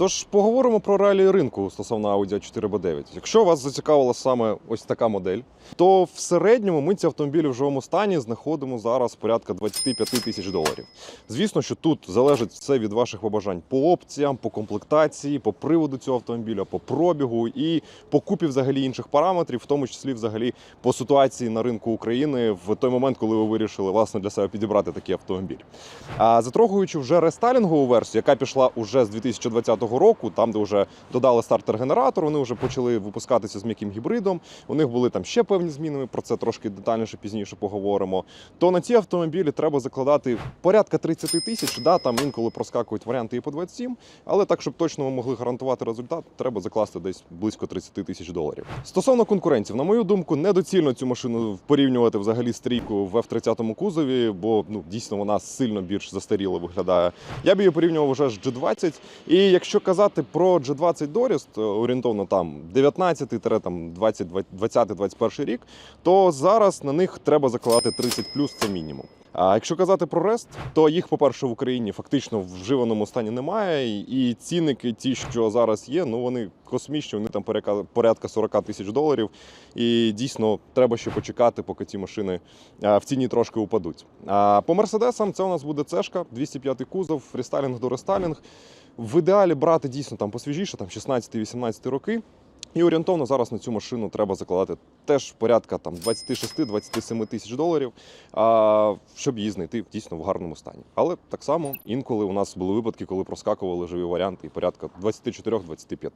Тож поговоримо про реалії ринку стосовно Audi a 4 b 9 Якщо вас зацікавила саме ось така модель, то в середньому ми ці автомобілі в живому стані знаходимо зараз порядка 25 тисяч доларів. Звісно, що тут залежить все від ваших побажань по опціям, по комплектації, по приводу цього автомобіля, по пробігу і по купі взагалі інших параметрів, в тому числі взагалі по ситуації на ринку України в той момент, коли ви вирішили власне для себе підібрати такий автомобіль. А затрогуючи вже рестайлінгову версію, яка пішла уже з 2020 року, там де вже додали стартер-генератор, вони вже почали випускатися з м'яким гібридом. У них були там ще певні зміни. Ми про це трошки детальніше пізніше поговоримо. То на ці автомобілі треба закладати порядка 30 тисяч. Да, там інколи проскакують варіанти і по 27, але так, щоб точно ми могли гарантувати результат, треба закласти десь близько 30 тисяч доларів. Стосовно конкурентів, на мою думку, недоцільно цю машину порівнювати взагалі з трійкою в F30 кузові, бо ну дійсно вона сильно більш застаріло виглядає. Я б її порівнював вже з G20. І якщо казати про G20 доріст орієнтовно там 19-20-21 рік, то зараз на них треба закладати 30 це мінімум. А якщо казати про Рест, то їх, по-перше, в Україні фактично в вживаному стані немає, і цінники, ті, що зараз є, ну вони космічні, вони там порядка- порядка 40 тисяч доларів. І дійсно треба ще почекати, поки ці машини в ціні трошки упадуть. А по мерседесам це у нас буде цешка, 205 кузов, фрістайлінг до рестайлінг. В ідеалі брати дійсно там посвіжіше, там 16-18 роки. І орієнтовно зараз на цю машину треба закладати теж порядка там 26-27 тисяч доларів, а, щоб її знайти дійсно в гарному стані. Але так само інколи у нас були випадки, коли проскакували живі варіанти і порядка 24-25.